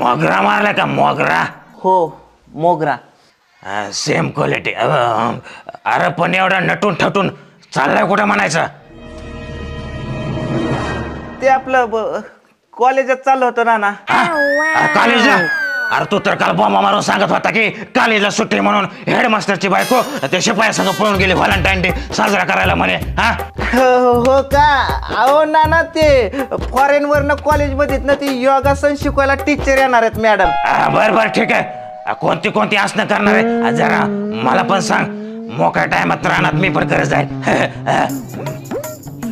मोगरा मारला का? मोगरा? हो मोगरा. सेम क्वालिटी अरे पण एवढा नटून ठटून चाललाय कुठं म्हणायचं? ते आपलं ब- कॉलेजात चाललं होतं ना ना अरे कॉलेजला अरे तू तर काल बॉम्बा मारून सांगत होता की कॉलेजला सुट्टी म्हणून हेडमास्टरची बायको ते शिपाया संग पळून गेली व्हॅलेंटाईन डे साजरा करायला म्हणे हा? हो हो का? अहो ना ना ते फॉरेन वरनं कॉलेजमध्ये ना ती योगासन शिकवायला टीचर येणार आहेत मॅडम बर बर ठीक आहे. आ, कोणती कोणती आसनं करणार आहे? आ, जरा मला पण सांग. मोकळ्या टायमात राहणार मी पण करत जाईल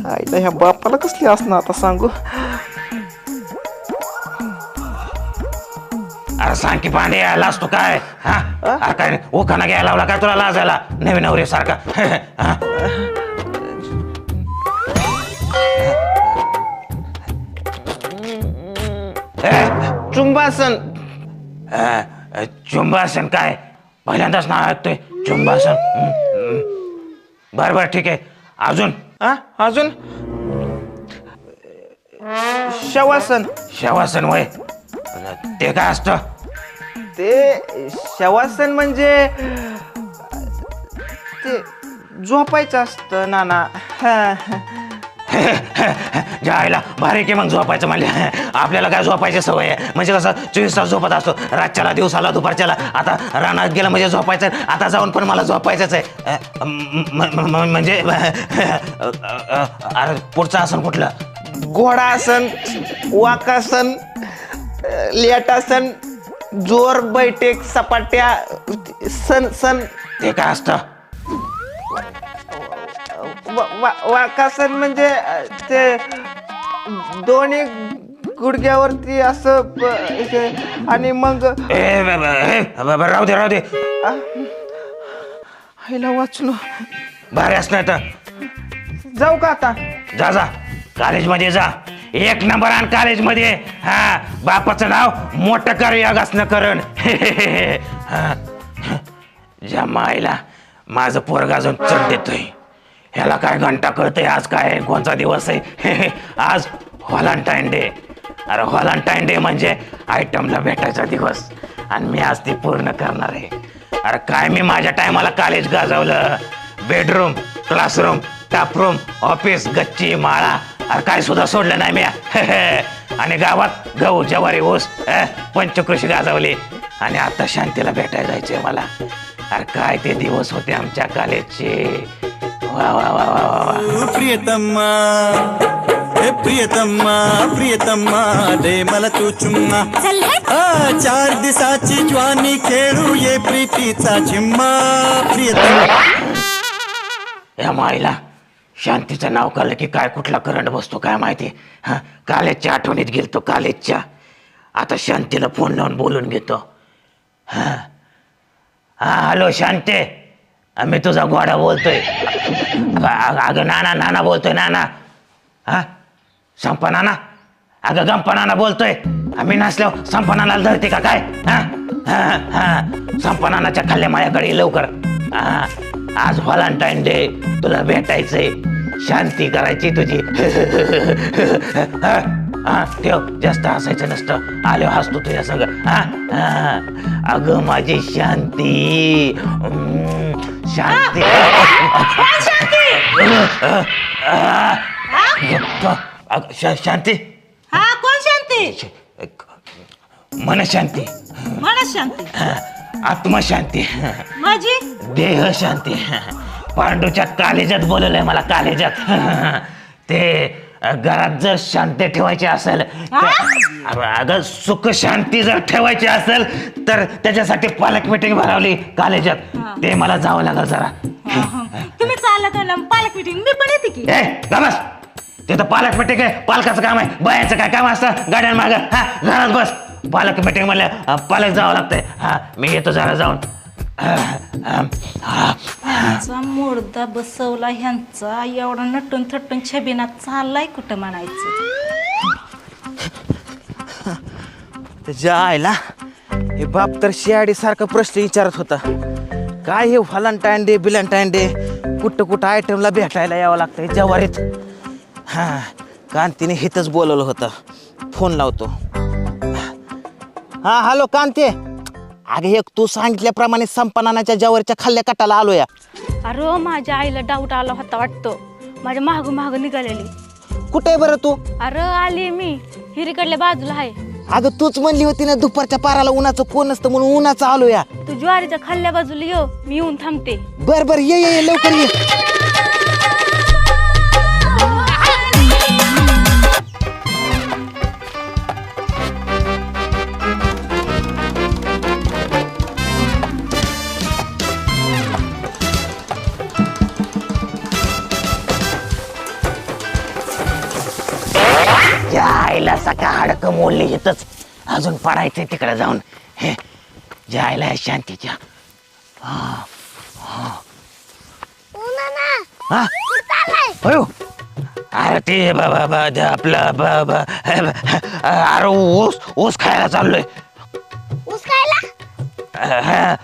आईला ह्या बापाला कसली असणार आता सांगू? अरे सांग की पांडे लाज तू काय? हा? अरे काय ओखाना घ्यायला लावला काय तुला लाजायला? नवीन नवरी सारखा. हा? ए, चुंबासन अ, चुंबासन काय? पहिल्यांदाच नाव ऐकतोय. चुंबासन. हं, हं. बर बर ठीक आहे. अजून? हा अजून? शवासन. शवासन वय. ते काय असतं? ते शवासन म्हणजे ते झोपायचं असतं नाना. हा. जायला भारी की मग झोपायचं म्हणजे आपल्याला काय झोपायची सवय आहे? म्हणजे कसं चोवीस तास झोपत असतो. रातच्याला दिवसाला दुपारच्याला. आता रानात गेलं म्हणजे झोपायचं आता जाऊन पण मला झोपायचंच आहे. म्हणजे अरे पुढचं आसन कुठलं? घोडासन वाकासन लेटासन जोर बैठक सपाट्या सन सन. ते काय असतं? वाकासन म्हणजे ते दोन्ही गुडघ्यावरती असं ब- हे, आणि मग ए ए, ब- ब- राहू दे राहू दे. आईला वाचलो. भारी असणार तर जाऊ का आता? जा जा. कॉलेजमध्ये जा. एक नंबर आण कॉलेजमध्ये. हा बापाचं नाव मोठं कर योगासनं करण. हा. ज्या माईला माझं पोरग अजून चढ देतोय. ह्याला काय घंटा कळतंय? आज काय? कोणता कोणचा दिवस आहे? आज व्हॉलंटाईन डे. अरे व्हॉलंटाईन डे म्हणजे आयटमला भेटायचा दिवस. आणि मी आज ती पूर्ण करणार आहे. अरे काय मी माझ्या टायमाला कॉलेज गाजवलं? बेडरूम क्लासरूम टापरूम ऑफिस गच्ची माळा. अरे काय सुद्धा सोडलं नाही मी. आणि गावात गहू ज्वारी ऊस पंचकृषी गाजवली. आणि आता शांतीला भेटायला जायचंय मला. अरे काय ते दिवस होते आमच्या कॉलेजचे प्रियतम्मा हे प्रियतम्मा प्रियतम्मा दे मला तू चुम्मा आ, चार दिसाची ज्वानी खेळू ये प्रीतीचा झिम्मा प्रियतम्मा या माईला शांतीचं नाव कळलं की काय कुठला करंट बसतो काय माहिती हा कॉलेजच्या आठवणीत गेलतो कॉलेजच्या आता शांतीला फोन लावून बोलून घेतो हा हा हॅलो शांते मी तुझा घोडा बोलतोय अगं अगं- नाना नाना बोलतोय नाना. हा? संपा नाना. अगं गंपा नाना बोलतोय. आम्ही नसल्यावर संपा नानाला धरते का काय? हा? हा हा. संपा नानाच्या खाल्ल्या माझ्याकडे लवकर. हा आज व्हॅलेंटाईन डे. तुला भेटायचंय. शांती करायची तुझी. हा? हा? ठेव. जास्त हसायचं नसतं. आलो हसतो तुझ्या सगळं हा? हा. अगं माझी शांती. हम्म, शांती. अगं, शा- शांती. हा कोण शांती? मन शांती. मला शांती. आत्मशांती माझी? देह शांती. पांडूच्या कालेजात बोलवलंय मला कालेजात. ते घरात जर शांती ठेवायची असेल तर- अगं सुख शांती जर ठेवायची असेल तर त्याच्यासाठी पालक मिटिंग भरवली कॉलेजात ते मला जावं लागल जरा. तुम्ही चालला तर पालक मिटिंग मी पण येते की. ए गमस ते तर पालक मिटिंग आहे. पालकाचं काम आहे. बायाचं काय काम असतं? गाड्यां माग. हा घरात बस. पालक मिटिंग म्हणलं अं, पालक जावं लागतंय. हा मी येतो जरा जाऊन. ह्यांचा मोडदा बसवला ह्यांचा. एवढा नटून थटून छबिना चाललाय कुठं म्हणायचं? त्याच्या आईला हे बाप तर शियाडी सारखा प्रश्न विचारत होता. काय हे व्हॅलेंटाईन डे बिलंटाईन डे? कुठं कुठं आयटमला भेटायला यावं लागतं हे जवारीत? हां कांतीने हिथंच बोलवलं होतं. फोन लावतो. हां हॅलो कांते. अगे एक तू सांगितल्याप्रमाणे संपनानाच्या जवारीच्या खाल्ल्या कटाला आलो या अरे माझ्या आईला डाऊट आला होता वाटतो. माझ्या माग माग निघालेली. कुठे आहे बरं तू? अरे आली मी. हिरीकडल्या बाजूला आहे. अगं तूच म्हणली होती ना दुपारच्या पाराला उन्हाचं कोण नसतं म्हणून उन्हाचं आलो या तू ज्वारीच्या खाल्ल्या बाजूला ये मी येऊन थांबते. बर बर ये ये ये, लवकर ये. हाडकं मोडली इथंच अजून पडायचंय तिकडे जाऊन. हे ज्या आईला या शांतीच्या. हा अयो. अरे ते बाबा बा आपलं बा- बा- हे ब- अरे ऊस ऊस खायला चाललोय. ऊस खायला? हा.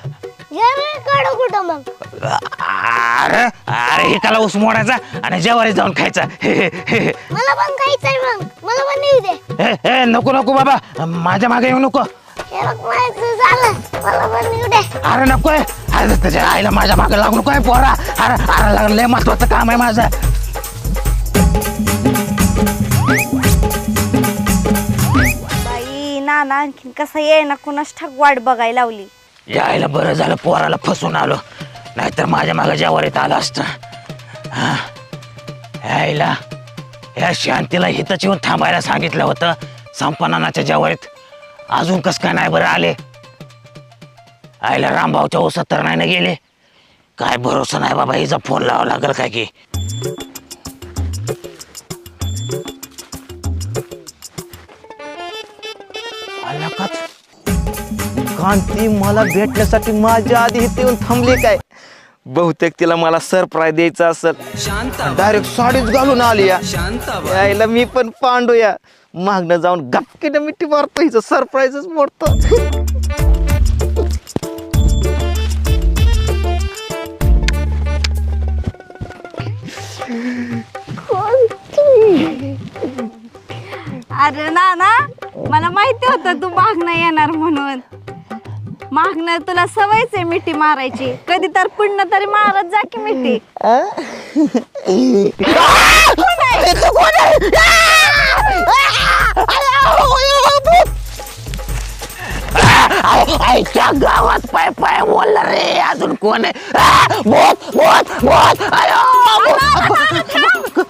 कुठं मग? अरे अरे एकाला ऊस मोडायचा आणि जेवारी जाऊन खायचा. हे, हे, हे. मला पण खायचंय मग. मला पण येऊ दे. हे, हे, नको नको बाबा. माझ्या मागे येऊ नको. हे बघ माझं झालं. मला पण येऊ दे. अरे नकोय अरे त्याच्या आईला माझ्या मागे लागू नकोय पोरा. अरे अरे लागलं लय महत्वाचं काम आहे माझं. बाई नाना आणखीन कसं ये ना कुणाच ठाक वाट बघायला लावली. यायला बरं झालं पोराला फसून आलो. नाहीतर माझ्या मागे येत आलं असतं. हा. यायला या शांतीला हितच येऊन थांबायला सांगितलं होतं. संपनानाच्या जेवारीत अजून कस काय नाही बरं आले. आईला रामभाऊच्या ओसात तर नाही ना गेले. काय भरोसा नाही बाबा हिचा फोन लावा लागेल काय की? कांती मला भेटण्यासाठी माझ्या आधी इथे येऊन थांबली काय? बहुतेक तिला मला सरप्राईज द्यायचा असेल. डायरेक्ट साडीच घालून आली या. यायला मी पण पांडू या. मागणं जाऊन गपकीनं मिठी मारतो हिचं सरप्राईजच मोडतो. अरे नाना मला माहिती होतं तू मागणं येणार म्हणून. मागणार तुला सवयच आहे मिठी मारायची कधी तर पुण्य तरी मारत जा की मिठी आईच्या गावात पाय पाय बोलला रे अजून कोण आहे आ,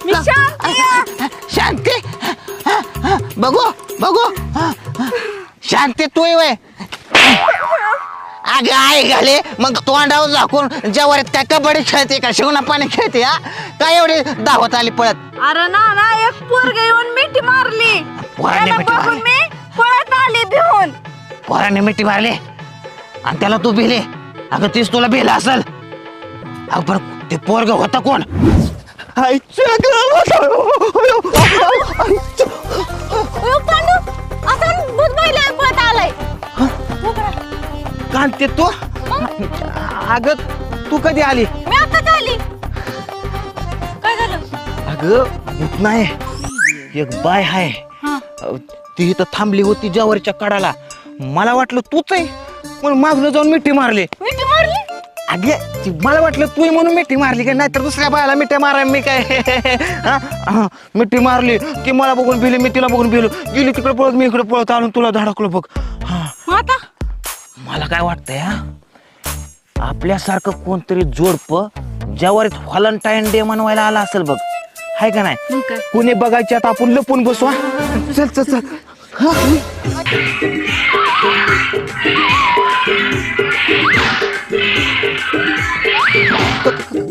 मी शांती आहे. शांती बघू बघू शांती तू वय अगं आई घाले मग तोंडावर झाकून जेव्हा त्या कबड्डी खेळते का शिवना पाणी खेळते हा काय एवढी दावत आली पळत अरे नाना एक पोरग येऊन मिठी मारली पोराने त्याला मिठी बघून मारली? मी पळत आली भिवून पोराने मिठी मारली आणि त्याला तू भिले अगं तीच तुला भिला असल अगं पण ते पोरग होतं कोण आईच्या गावात ओ पांडू असं कांते तू? अगं तू कधी आली? मी आता आली? काय झालं? अगं भूत नाही. एक बाय हाय. हा. ती इथं थांबली होती जवारीच्या कडाला मला वाटलं तूच आहे म्हणून मागणं जाऊन मिठी मारली. मिठी मारली? अगे ती मला वाटलं तू म्हणून मिठी मारली काय नाहीतर दुसऱ्या बायाला मिठी माराय मी काय? हा? हा, मिठी मारली ती मला बघून भिली मी तिला बघून भिलो गेली तिकडे पळत मी इकडे पळत आणून तुला धडकलो बघ. हा. मग आता? मला काय वाटतंय हा? आपल्यासारखं कोणतरी जोडप ज्यावरीत व्हॅलेंटाईन डे मनवायला आला असेल बघ. हाय का नाही? काय? कोणी बघायची आता आपण लपून बसू हा? चल चल चल. हा.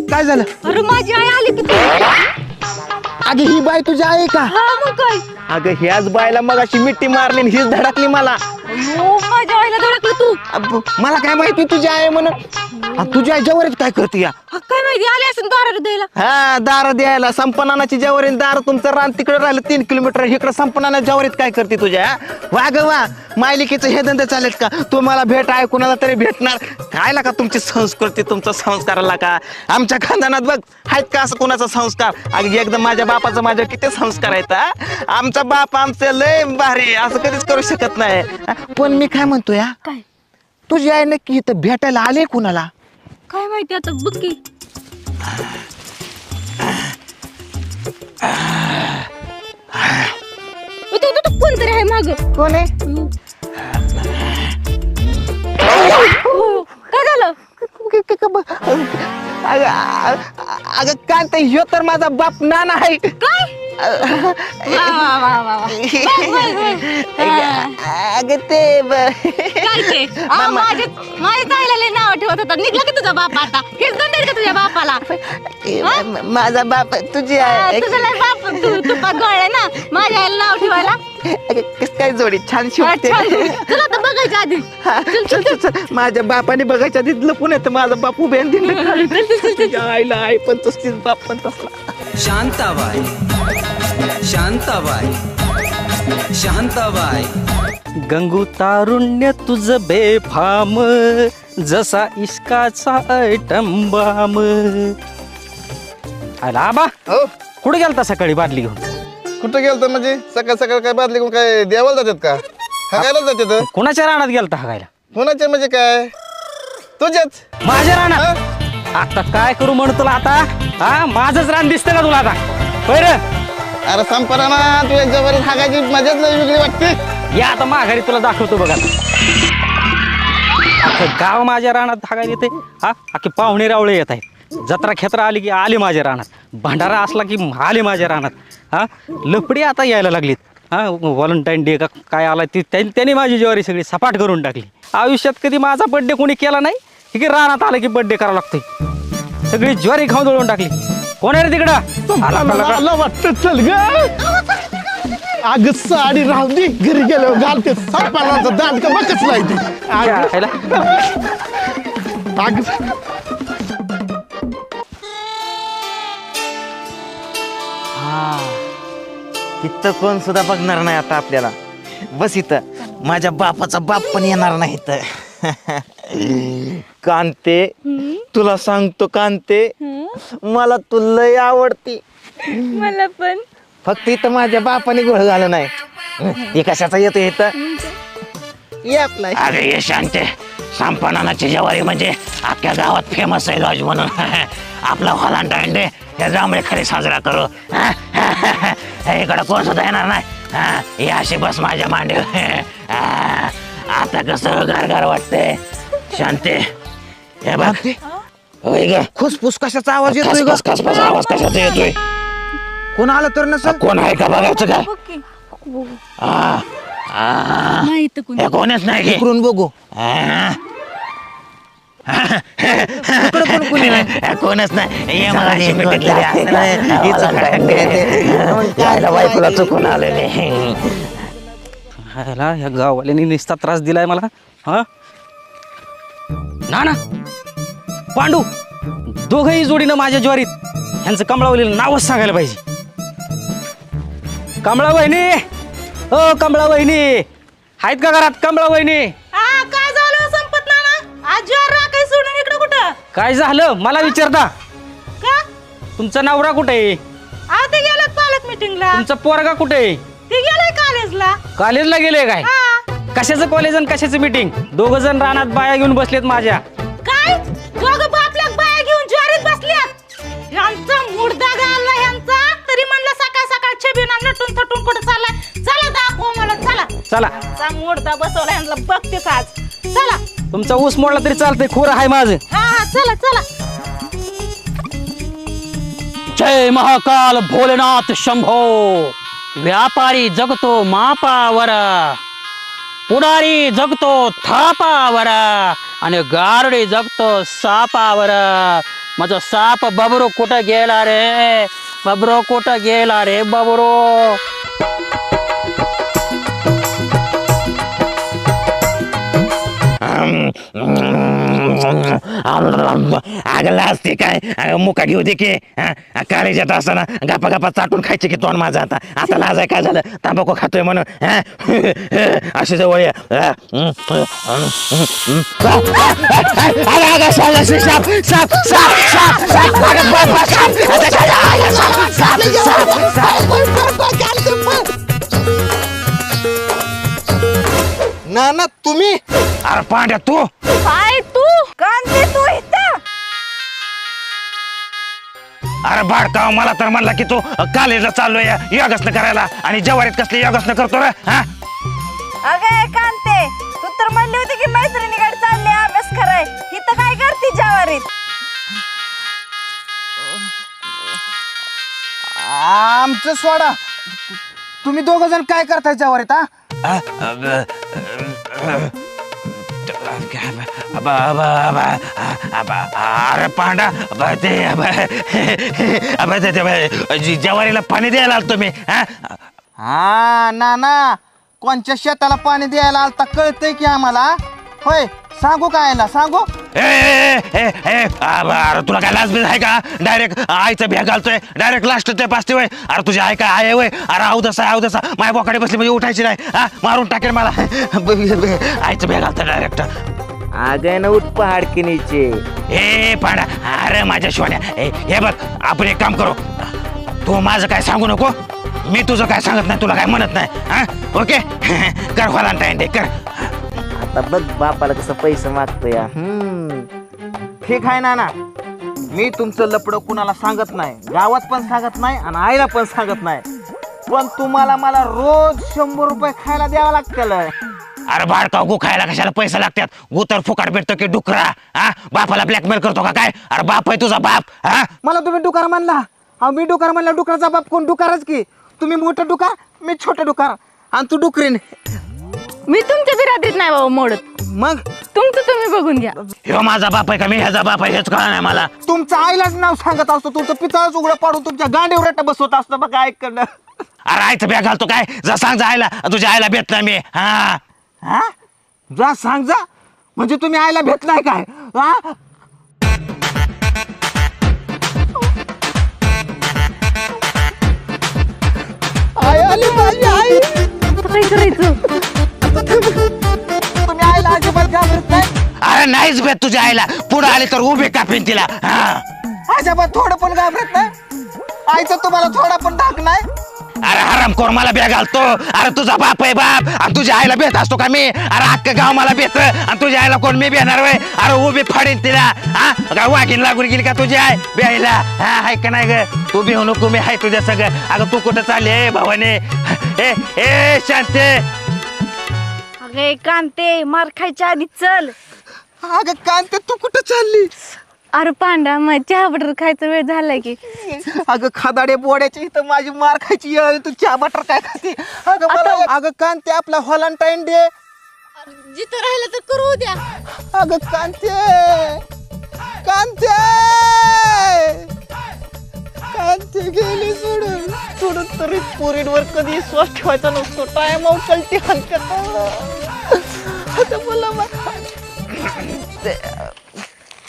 काय झालं? अरे माझी आई आली की अगे ही बाय तुझी आहे का? हा मग काय? अगं ह्याच बायला मग अशी मिठी मारली आणि हीच धडकली मला. अयो, माझ्या आईला धडकलं तू? अब मला काय माहिती तुझी आहे म्हणून? आणि तुझी आई जवळच काय करते या? हा, काय माहिती आले असेल दाराला द्यायला. हा दार द्यायला. संपनानाची जवळील दार तुमचं रान तिकडे राहिलं तीन किलोमीटर. इकडे संपनाना जवळीत काय करते तुझ्या हा? वा ग वा. हे धंदे चालेल का? तू मला भेट आहे कुणाला तरी भेटणार? काय का तुमची संस्कृती तुमचा संस्काराला का? आमच्या खानदानात बघ आहेत का असं कोणाचा संस्कार? अगदी एकदम माझ्या बापाचं माझ्या किती संस्कार आहेत हा? आमचा बाप आमचं लय भारी असं कधीच करू शकत नाही. हा? पण मी काय म्हणतो या काय? तुझी आई नक्की इथं भेटायला आले कुणाला? काय माहिती आता बघ की. उ, तू- तू- तू कोणतरी आहे माग. कोण आहे? काय झालं? अगं अगं काय ते ह्यो तर माझा बाप नाना आहे. वा वा वा वा वा. बघ, बघ, बघ. हा. अगं ते ब- काय ते? ताईला लय नाव ठेवत होता. निघला की तुझा बाप आता? हेच का तुझ्या बापाला? म- माझा बाप तुझी हा, आहे तुझा लय बाप तू तुपा गोळ ना? माझ्या आईला नाव ठेवायला? कस काय जोडी? छान शिवते अच्छा, तुला तर बघायच्या आधी. हा, चल, चल, चल. माझ्या बापाने बघायच्या आधी लपून येतं. माझा बाप उभे आणि दिलं खाली. तुझ्या आईला आई पण तसलीच बाप पण तसला. शांताबाई. शांताबाई. शांताबाई. गंगू तारुण्य तुझ बेफाम जसा इश्काचा ऐटम बाम. आला आबा हो? कुठे गेलता सकाळी बाटली घेऊन? कुठं गेलतो म्हणजे? सकाळ सकाळ काय बादली कोण काय देवाला जातात का? हगायला जातात? कोणाच्या रानात गेलता हागायला? कोणाचे म्हणजे काय? तुझ्याच. माझ्या रानात? आता काय करू म्हणतो तुला आता? हा माझंच रान दिसतंय का तुला आता? बर अरे संपरा ना तुझ्या जवळ हागायची मजाच लई वेगळी वाटते. या आता माघारी तुला दाखवतो बघा. अख्खं गाव माझ्या रानात हागायला येते हा अख्खे पाहुणे रावळे येत आहेत. जत्रा खेत्रा आली की आले माझ्या रानात. भंडारा असला की आले माझ्या रानात. हा लपडी आता यायला लागलीत. हा व्हॉलंटाईन डे का काय आला ती त्यां- त्यांनी माझी ज्वारी सगळी सपाट करून टाकली. आयुष्यात कधी माझा बड्डे कोणी केला नाही की रानात आलं की बड्डे करावं लागतोय. सगळी ज्वारी खाऊन दळून टाकली. कोण आहे रे तिकडं? का? वाटत चल ग. अग साडी राहू दे घरी गेलो घालते. संपानाचा दांड का बघच नाही क्या खायला? अग. हा. इथं कोण सुद्धा बघणार नाही आता आपल्याला. बस इथं. माझ्या बापाचा बाप पण येणार नाही इथं. कांते तुला सांगतो कांते. मला तू लय आवडती. मला पण. फक्त इथं माझ्या बापाने गोळ झालं नाही. हे कशाचा येतो इथं? ये आपला. अरे ये शांते. संपनानाची जवारी म्हणजे अख्ख्या गावात फेमस आहे लॉज म्हणून. आपला व्हॉलंटाईन डे या जांभळे खरी साजरा करू. इकडं कोण सुद्धा येणार नाही. हा, ये अशी बस माझ्या मांडी आता कसं गारगार वाटते शांते. हे बघ. होय ग खुसफुस कशाचा आवाज येतोय ग खसखस खसखस आवाज कशाचा येतोय कोण आलं तर नसेल कोण आहे का बघायचं काय हा, हा. नाही तर कोणी हे कोणच नाही की. इकडून बघू हा. इकडं पण कोणी नाही कोणच नाही ये मला चालेल, शिमिटीतले कोणतरी असते असतं. ना. हिचं मला काय काय ते. मग काय यायला बायकोला? चुकून आलेले ह्याला ह्या गाववाल्यानी निस्ता त्रास दिलाय मला हा ना ना पांडू दोघही जोडीनं माझ्या ज्वारीत ह्यांचं कमळावलेलं नावच सांगायला पाहिजे. कमळा वहिनी हो कमळा वहिनी आहेत का घरात कमळा वहिनी हा काय झालं संपत आज ज्वार राखाय सोडून इकडं कुठं? काय झालं? मला विचारता. का? तुमचा नवरा कुठे आहे? आ ते गेलेत पालक मीटिंगला. तुमचा पोरगा कुठे आहे? ते गेलाय कॉलेजला कॉलेजला गेले काय? हा. कशाचं कॉलेज आणि कशाचं मीटिंग दोघ जण रानात बाया घेऊन बसलेत माझ्या. चला. मुर्दा बसवला यांना बघतेच आज. चला. तुमचा ऊस मोडला तरी चालतंय खोर आहे माझं. हा चला चला. जय महाकाल भोलेनाथ शंभो. व्यापारी जगतो मापावर. पुढारी जगतो थापावर. आणि गारडी जगतो सापावर. माझा साप बबरो कुठं गेला रे? बबरो कुठं गेला रे बबरो? अगं लाजते काय मुका घेऊ दे की काळीच्यात असताना गप्पा गप्पा चाटून खायचे की तोंड माझं आता आता लाजाय काय झालं तांबाखू खातोय म्हणून असे अशी जवळ ये. ना ना तुम्ही? अरे पांड्या तू? काय तू? कांते तू इथं? अरे बाडकाव मला तर म्हणला की तू कॉलेजला चाललोय योगासनं करायला आणि जवारीत कसले योगासनं करतो रे हा? अगं कांते तू तर म्हणली होती की मैत्रिणीकडे चालले अभ्यास कराय. इथं काय करते जवारीत? आमचं सोडा. तुम्ही दोघ जण काय करताय त्यावर हा? अरे पांडा अब, ते अब, अब, ते- जवारीला पाणी द्यायला आलो तुम्ही हा हा ना ना. कोणच्या शेताला पाणी द्यायला आलता कळतंय की आम्हाला? होय सांगू काय सांगू? अरे तुला काय लाज बीज आहे का? डायरेक्ट आईचं भ्या घालतोय. डायरेक्ट लास्ट ते पाचते वय. अरे तुझी आई काय आहे वय? अरे आऊ दसा आऊ दसा. माय बोकाडे बसली म्हणजे उठायची नाही. हा मारून टाकेल मला. आईचं भ्या घालतोय डायरेक्ट अगं ना उठ पहाड की नीचे ए पाडा. अरे माझ्या शिवाण्या ए, हे बघ आपण एक काम करू. तू माझं काय सांगू नको? मी तुझं काय सांगत नाही तुला काय म्हणत नाही. हा? ओके? कर व्हॅलेंटाईन डे कर. आता बघ बापाला कसं पैसे मागतोय. हम्म. ठीक आहे ना ना मी तुमचं लपड कुणाला सांगत नाही. गावात पण सांगत नाही आणि आईला पण सांगत नाही. पण तुम्हाला मला रोज शंभर रुपये खायला द्यावं लागतील. अरे बाळका गु खायला कशाला पैसे लागतात? गु तर फुकाट भेटतो की डुकरा. हा? बापाला ब्लॅकमेल करतो का काय? अरे बाप आहे तुझा बाप. हा? मला तुम्ही डुकार म्हणला अहो मी डुकार म्हणला डुकराचा बाप कोण? डुकारच की. तुम्ही मोठं डुकार मी छोटं डुकार. आणि तू डुकरीन. मी तुमच्या बिरादरीत नाही बाबा मोडत. मग? तुमचं तुम्ही बघून घ्या. ह्यो माझा बाप आहे का? मी ह्याचा बाप आहे हेच कळा नाही मला. तुमचं आईलाच नाव सांगत असतो तुमचं पितळच उघडं पाडून तुमच्या गांडीवर रट्टा बसवत असतो बघा ऐकणं अरे आईचं बॅग घालतो काय? जा सांग जा आईला. तुझ्या आईला भेट नाही मी. हा. हा? जा सांग जा. म्हणजे तुम्ही आईला भेटलाय काय? हा? आई आली माझी आई काय करायचं? तुम्ही आईला अजिबात घाबरत नाही. अरे नाहीच भेट तुझ्या आईला. पुढे आली तर उभी कापीन तिला? हा. अजिबात थोडं पण घाबरत नाही. आईचा तुम्हाला थोडा पण धाक नाही. अरे हराम कोण मला बॅग घालतो. अरे तुझा बाप आहे बाप. आणि तुझ्या आईला भेट असतो का मी? अरे अख्खं गाव मला भेट आणि तुझ्या आईला कोण मी भेटणार वय अरे उभी फाडीन तिला. हा? वाघीन लागून गेली का तुझी आई? ब्याईला हा हाय का नाही ग? तू भिवू नको मी हाय तुझ्या सगळं अगं तू कुठं चालली? भावाने. ए ए शांते. अगे कांते मार खायच्या आधी चल. अगं कांते तू कुठं चालली? अरे पांडा मग चहा बटर खायचा वेळ झालाय की. अगं खादाडे बोड्याची इथं माझी मार खायची वेळ तू चहा बटर काय खाते? अगं मला अगं कांते आपला व्हॅलेंटाईन डे. जिथं राहिलं तर करू द्या अगं कांते! कांते! कांते गेली सोडून. सोडून तरी पोरींवर कधी श्वास ठेवायचा नसतो. टाइम आउट कलटी हलक्यात आता मला ते-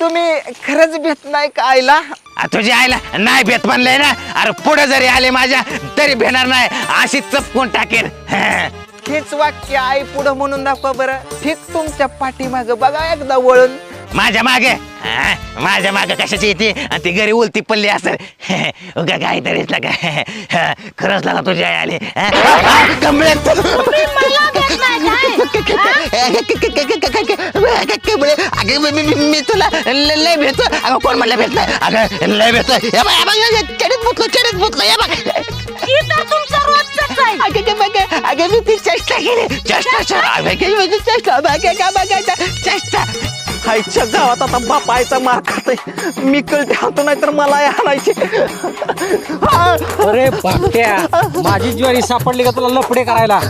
तुम्ही खरंच भेट नाही का आईला? आ, तुझ्या आईला नाही भेट म्हणलंय ना? अरे पुढे जरी आले माझ्या तरी भेटणार नाही. अशी चपकून टाकेन. हेच वाक्य आई पुढं म्हणून दाखवा बरं. ठीक तुमच्या पाठीमाग बघा एकदा वळून. माझ्या मागे हा, माझ्या मागे कशाची येते आणि ती घरी उलती पडली असेल उगा काहीतरीच लागा हा, खरंच लागा तुझी आई आली हा? हा, कमळे. कमळे. अगं, मी- मी- मी- मी तुला ल- लय भेटतो अगं कोण म्हणलं भेट नाही अगं लय भेटतो हे बघ, हे बघ, हे बघ ही तर तुमचा रोजचाच आहे अगं ते बघ अगं मी ती चेष्टा केली चेष्टा चेष्टा अगं, म्हणजे चेष्टा बघ का बघायचं चेष्टा आईच्या गावात आता बाप आईचा मार खातोय. मी कळते हातो नाही तर मला आणायची. अरे बाट्या माझी ज्वारी सापडली का तुला लफडे करायला?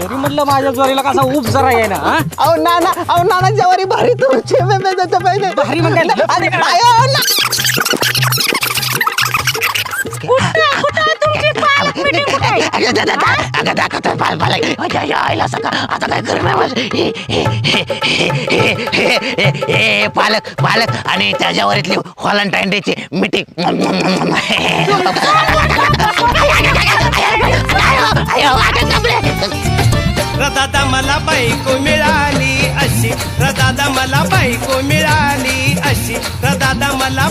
तरी म्हटलं माझ्या ज्वारीला कसा उप जरा आहे ना हा? अहो नाना अहो नाना जवारी भारी तुमची भारी म्हणजे? आता काय करणार हे हे हे हे हे हे हे पालक पालक आणि त्याच्यावर इथली व्हॉलंटाईन डेची मिटिंग दादा मला बायको मिळाली अशी दादा मला बायको मिळाली अशी दादा मला